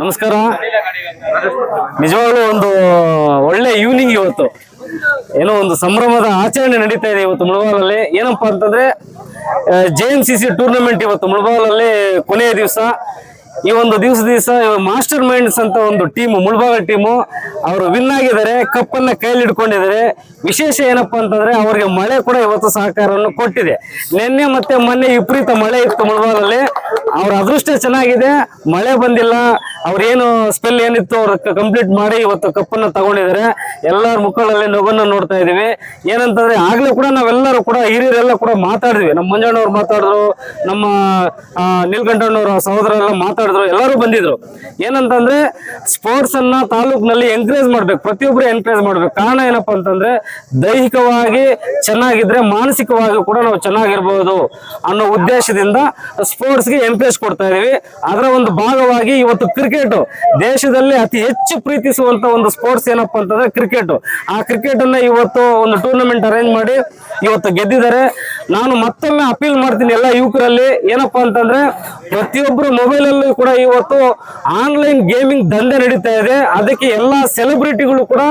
ನಮಸ್ಕಾರ. ನಿಜವಾಗ್ಲೂ ಒಂದು ಒಳ್ಳೆ ಈವ್ನಿಂಗ್ ಇವತ್ತು. ಏನೋ ಒಂದು ಸಂಭ್ರಮದ ಆಚರಣೆ ನಡೀತಾ ಇದೆ ಇವತ್ತು ಮುಳಬಾಲಲ್ಲಿ. ಏನಪ್ಪಾ ಅಂತಂದ್ರೆ J M C C tournament ಇವತ್ತು ಮುಳಬಾಲಲ್ಲಿ ಕೊನೆಯ ದಿವಸ. ಈ ಒಂದು ದಿವಸ ದಿವಸ ಮಾಸ್ಟರ್ ಮೈಂಡ್ಸ್ ಅಂತ ಒಂದು ಟೀಮ್ ಮುಳಬಾಗ ಟೀಮು ಅವರು ವಿನ್ ಆಗಿದ್ದಾರೆ ಕಪ್ ಅನ್ನ ಕೈಯಲ್ಲಿ ಇಟ್ಕೊಂಡಿದ್ದಾರೆ ವಿಶೇಷ ಏನಪ್ಪಾ ಅಂತಂದ್ರೆ ಅವರಿಗೆ ಮಳೆ ಕೂಡ ಇವತ್ತು ಸಹಕಾರವನ್ನು ಕೊಟ್ಟಿದೆ. ನಿನ್ನೆ ಮತ್ತೆ ಮೊನ್ನೆ ವಿಪರೀತ ಮಳೆ ಇತ್ತು ಮುಳಬಾಗಲ್ಲಿ. ಅವ್ರ ಅದೃಷ್ಟ ಚೆನ್ನಾಗಿದೆ, ಮಳೆ ಬಂದಿಲ್ಲ ಅವ್ರೇನು ಸ್ಪೆಲ್ ಏನಿತ್ತು ಅವ್ರ ಕಂಪ್ಲೀಟ್ ಮಾಡಿ ಇವತ್ತು ಕಪ್ಪನ್ನ ತಗೊಂಡಿದ್ದಾರೆ. ಎಲ್ಲರ ಮುಖಗಳಲ್ಲಿ ನಗುನ್ನ ನೋಡ್ತಾ ಇದೀವಿ ಏನಂತಂದ್ರೆ ಆಗ್ಲೇ ಕೂಡ ನಾವೆಲ್ಲರೂ ಕೂಡ ಹಿರಿಯರೆಲ್ಲ ಕೂಡ ಮಾತಾಡಿದ್ವಿ. ನಮ್ಮ ಮಂಜಣ್ಣವ್ರು ಮಾತಾಡಿದ್ರು, ನಮ್ಮ ನೀಲ್ಕಂಠಣ್ಣವ್ರ ಸಹೋದರ ಎಲ್ಲ ಮಾತಾಡಿದ್ರು, ಎಲ್ಲರೂ ಬಂದಿದ್ರು. ಏನಂತಂದ್ರೆ ಸ್ಪೋರ್ಟ್ಸ್ ಅನ್ನ ತಾಲೂಕಿನಲ್ಲಿ ಎನ್ಕರೇಜ್ ಮಾಡ್ಬೇಕು ಪ್ರತಿಯೊಬ್ಬರು ಎನ್ಕರೇಜ್ ಮಾಡ್ಬೇಕು. ಕಾರಣ ಏನಪ್ಪಾ ಅಂತಂದ್ರೆ ದೈಹಿಕವಾಗಿ ಚೆನ್ನಾಗಿದ್ರೆ ಮಾನಸಿಕವಾಗಿ ಕೂಡ ನಾವು ಚೆನ್ನಾಗಿರ್ಬೋದು ಅನ್ನೋ ಉದ್ದೇಶದಿಂದ ಸ್ಪೋರ್ಟ್ಸ್ಗೆ ಎಂಕರೇಜ್ ಕೊಡ್ತಾ ಇದೀವಿ. ಅದರ ಒಂದು ಭಾಗವಾಗಿ ಇವತ್ತು ಕ್ರಿಕೆಟ್ ದೇಶದಲ್ಲಿ ಅತಿ ಹೆಚ್ಚು ಪ್ರೀತಿಸುವಂತ ಒಂದು ಸ್ಪೋರ್ಟ್ಸ್ ಏನಪ್ಪ ಅಂತಂದ್ರೆ ಕ್ರಿಕೆಟ್ ಆ ಕ್ರಿಕೆಟ್ ಅನ್ನ ಇವತ್ತು ಒಂದು ಟೂರ್ನಮೆಂಟ್ ಅರೇಂಜ್ ಮಾಡಿ ಇವತ್ತು ಗೆದ್ದಿದ್ದಾರೆ. ನಾನು ಮತ್ತೊಮ್ಮೆ ಅಪೀಲ್ ಮಾಡ್ತೀನಿ ಎಲ್ಲ ಯುವಕರಲ್ಲಿ. ಏನಪ್ಪಾ ಅಂತಂದ್ರೆ ಪ್ರತಿಯೊಬ್ಬರು ಮೊಬೈಲ್ ಅಲ್ಲೂ ಕೂಡ ಇವತ್ತು ಆನ್ಲೈನ್ ಗೇಮಿಂಗ್ ದಂಧೆ ನಡೀತಾ ಇದೆ. ಅದಕ್ಕೆ ಎಲ್ಲಾ ಸೆಲೆಬ್ರಿಟಿಗಳು ಕೂಡ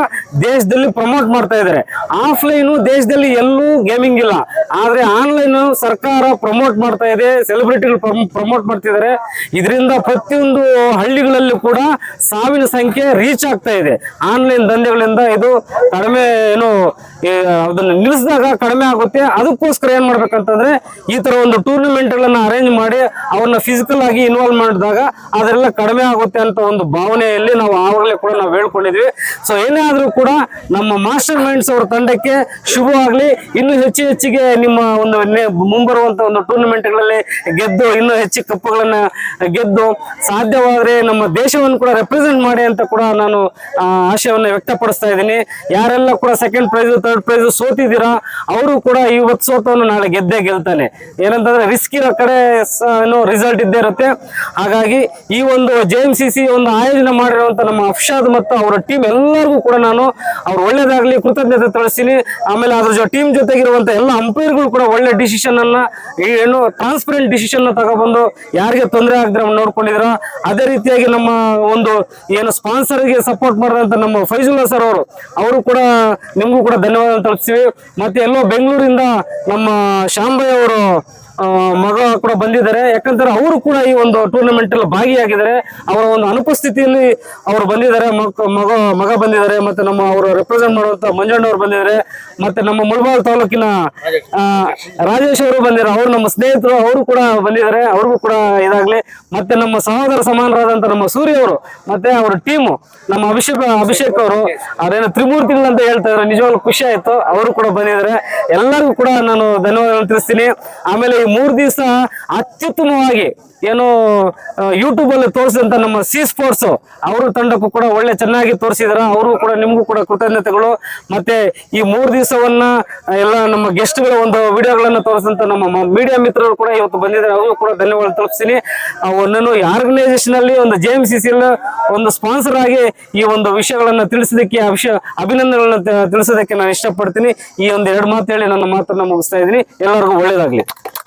ದೇಶದಲ್ಲಿ ಪ್ರಮೋಟ್ ಮಾಡ್ತಾ ಇದ್ದಾರೆ. ಆಫ್ಲೈನ್ ದೇಶದಲ್ಲಿ ಎಲ್ಲೂ ಗೇಮಿಂಗ್ ಇಲ್ಲ. ಆದ್ರೆ ಆನ್ಲೈನ್ ಸರ್ಕಾರ ಪ್ರಮೋಟ್ ಮಾಡ್ತಾ ಇದೆ. ಸೆಲೆಬ್ರಿಟಿಗಳು ಪ್ರಮೋಟ್ ಮಾಡ್ತಿದ್ದಾರೆ. ಇದರಿಂದ ಪ್ರತಿಯೊಂದು ಹಳ್ಳಿಗಳಲ್ಲೂ ಕೂಡ ಸಾವಿನ ಸಂಖ್ಯೆ ರೀಚ್ ಆಗ್ತಾ ಇದೆ. ಆನ್ಲೈನ್ ದಂಧೆಗಳಿಂದ ಇದು ಕಡಿಮೆ ಏನು ಅದನ್ನ ನಿಲ್ಲಿಸಿದಾಗ ಕಡಿಮೆ ಆಗುತ್ತೆ. ಅದಕ್ಕೋಸ್ಕರ ಏನ್ ಮಾಡ್ಬೇಕಂತಂದ್ರೆ ಈ ತರ ಒಂದು ಟೂರ್ನಮೆಂಟ್ ಗಳನ್ನ ಅರೇಂಜ್ ಮಾಡಿ ಅವ್ರನ್ನ ಫಿಸಿಕಲ್ ಆಗಿ ಇನ್ವಾಲ್ವ್ ಮಾಡಿದಾಗ ಅದೆಲ್ಲ ಕಡಿಮೆ ಆಗುತ್ತೆ ಅಂತ ಒಂದು ಭಾವನೆಯಲ್ಲಿ ನಾವು ಆವಾಗಲೇ ಕೂಡ ನಾವು ಹೇಳ್ಕೊಂಡಿದ್ವಿ. ಸೊ ಏನೇ ಆದ್ರೂ ಕೂಡ ನಮ್ಮ ಮಾಸ್ಟರ್ ಮೈಂಡ್ಸ್ ಅವ್ರ ತಂಡಕ್ಕೆ ಶುಭವಾಗ್ಲಿ ಇನ್ನು ಹೆಚ್ಚು ಹೆಚ್ಚಿಗೆ ನಿಮ್ಮ ಒಂದು ಮುಂಬರುವಂತ ಒಂದು ಟೂರ್ನಮೆಂಟ್ಗಳಲ್ಲಿ ಗೆದ್ದು, ಇನ್ನು ಹೆಚ್ಚು ಕಪ್ಪುಗಳನ್ನ ಗೆದ್ದು ಸಾಧ್ಯವಾದ್ರೆ ನಮ್ಮ ದೇಶವನ್ನು ಕೂಡ ರೆಪ್ರೆಸೆಂಟ್ ಮಾಡಿ ಅಂತ ಕೂಡ ನಾನು ಆಶಯವನ್ನು ವ್ಯಕ್ತಪಡಿಸ್ತಾ ಇದ್ದೀನಿ. ಯಾರೆಲ್ಲ ಕೂಡ ಸೆಕೆಂಡ್ ಪ್ರೈಸ್ ಥರ್ಡ್ ಪ್ರೈಸ್ ಸೋತಿದ್ದೀರಾ? ಅವರು ಕೂಡ ಇವತ್ತು ಸೋತವನು ನಾಳೆ ಗೆದ್ದೇ ಗೆಲ್ತಾನೆ. ಏನಂತಂದ್ರೆ ರಿಸ್ಕ್ ಇರೋ ಕಡೆ ರಿಸಲ್ಟ್ ಇದ್ದೇ ಇರುತ್ತೆ. ಹಾಗಾಗಿ ಈ ಒಂದು ಜೆ ಎಂ ಸಿ ಸಿ ಒಂದು ಆಯೋಜನೆ ಮಾಡಿರುವಂತ ನಮ್ಮ ಅಫ್ಷಾದ್ ಮತ್ತು ಅವರ ಟೀಮ್ ಎಲ್ಲರಿಗೂ ಕೂಡ ನಾನು ಅವ್ರು ಒಳ್ಳೇದಾಗ್ಲಿ ಕೃತಜ್ಞತೆ ತಿಳಿಸ್ತೀನಿ ಆಮೇಲೆ ಅದ್ರ ಜೊತೆ ಟೀಮ್ ಜೊತೆಗಿರುವಂತ ಎಲ್ಲ ಅಂಪೈರ್ಗಳು ಕೂಡ ಒಳ್ಳೆ ಡಿಸಿಷನ್ ಅನ್ನ ಏನು ಟ್ರಾನ್ಸ್ಪರೆಂಟ್ ಡಿಸಿಷನ್ ತಗೊಬಂದು ಯಾರಿಗೆ ತೊಂದರೆ ಆಗದ್ರೆ ನೋಡ್ಕೊಂಡಿದ್ರ ಅದೇ ರೀತಿಯಾಗಿ ನಮ್ಮ ಒಂದು ಏನು ಸ್ಪಾನ್ಸರ್ಗೆ ಸಪೋರ್ಟ್ ಮಾಡಿದಂತ ನಮ್ಮ ಫೈಜುಲ್ಲಾ ಸರ್ ಅವರು ಅವರು ಕೂಡ ನಿಮಗೂ ಕೂಡ ಧನ್ಯವಾದ. ತಲುಪಿಸ್ತೀವಿ ಮತ್ತೆ ಎಲ್ಲೋ ಬೆಂಗಳೂರಿಂದ ನಮ್ಮ ಶಾಂಬೈ ಅವರು ಮಗ ಕೂಡ ಬಂದಿದ್ದಾರೆ. ಯಾಕಂದ್ರೆ ಅವರು ಕೂಡ ಈ ಒಂದು ಟೂರ್ನಮೆಂಟ್ ಅಲ್ಲಿ ಭಾಗಿಯಾಗಿದ್ದಾರೆ. ಅವರ ಒಂದು ಅನುಪಸ್ಥಿತಿಯಲ್ಲಿ ಅವರು ಬಂದಿದ್ದಾರೆ. ಮಗ ಮಗ ಬಂದಿದ್ದಾರೆ. ಮತ್ತೆ ನಮ್ಮ ಅವರು ರೆಪ್ರೆಸೆಂಟ್ ಮಾಡುವಂತ ಮಂಜಣ್ಣವ್ರು ಬಂದಿದ್ದಾರೆ. ಮತ್ತೆ ನಮ್ಮ ಮುಳಬಾಲ್ ತಾಲೂಕಿನ ರಾಜೇಶ್ ಅವರು ಬಂದಿದ್ದಾರೆ. ಅವರು ನಮ್ಮ ಸ್ನೇಹಿತರು, ಅವರು ಕೂಡ ಬಂದಿದ್ದಾರೆ. ಅವ್ರಿಗೂ ಕೂಡ ಇದಾಗ್ಲಿ. ಮತ್ತೆ ನಮ್ಮ ಸಹೋದರ ಸಮಾನರಾದಂತ ನಮ್ಮ ಸೂರ್ಯ ಅವರು, ಮತ್ತೆ ಅವರ ಟೀಮು ನಮ್ಮ ಅಭಿಷೇಕ್ ಅಭಿಷೇಕ್ ಅವರು, ಅವ್ರೇನೋ ಅಂತ ಹೇಳ್ತಾ ಇದ್ದಾರೆ. ನಿಜವಾಗ್ಲೂ ಖುಷಿ ಆಯ್ತು. ಅವರು ಕೂಡ ಬಂದಿದ್ದಾರೆ. ಎಲ್ಲರಿಗೂ ಕೂಡ ನಾನು ಧನ್ಯವಾದ ತಿಳಿಸ್ತೀನಿ. ಆಮೇಲೆ ಮೂರು ದಿವಸ ಅತ್ಯುತ್ತಮವಾಗಿ ಏನು ಯೂಟ್ಯೂಬ್ ಅಲ್ಲಿ ತೋರಿಸಿದಂತ ನಮ್ಮ ಸಿ ಸ್ಪೋರ್ಟ್ಸ್ ಅವರು ತಂಡಕ್ಕೂ ಕೂಡ ಒಳ್ಳೆ ಚೆನ್ನಾಗಿ ತೋರಿಸಿದಾರ. ಅವರು ಕೂಡ, ನಿಮಗೂ ಕೂಡ ಕೃತಜ್ಞತೆಗಳು. ಮತ್ತೆ ಈ ಮೂರು ದಿವಸವನ್ನ ಎಲ್ಲ ನಮ್ಮ ಗೆಸ್ಟ್ಗಳ ಒಂದು ವಿಡಿಯೋಗಳನ್ನ ತೋರಿಸಿದಂತ ನಮ್ಮ ಮೀಡಿಯಾ ಮಿತ್ರರು ಕೂಡ ಇವತ್ತು ಬಂದಿದ್ದಾರೆ. ಅವರು ಕೂಡ ಧನ್ಯವಾದ ತಲುಪಿಸ್ತೀನಿ ಒಂದನ್ನು ಆರ್ಗನೈಸೇಷನ್ ಅಲ್ಲಿ, ಒಂದು ಜೆ ಎಂ ಸಿ ಒಂದು ಸ್ಪಾನ್ಸರ್ ಆಗಿ ಈ ಒಂದು ವಿಷಯಗಳನ್ನ ತಿಳಿಸೋದಕ್ಕೆ ಆ ವಿಷಯ, ಅಭಿನಂದನೆಗಳನ್ನ ತಿಳಿಸೋದಕ್ಕೆ ನಾನು ಇಷ್ಟಪಡ್ತೀನಿ. ಈ ಒಂದು ಎರಡು ಮಾತು ಹೇಳಿ ನನ್ನ ಮಾತನ್ನ ಮುಗಿಸ್ತಾ ಇದ್ದೀನಿ. ಎಲ್ಲರಿಗೂ ಒಳ್ಳೇದಾಗ್ಲಿ.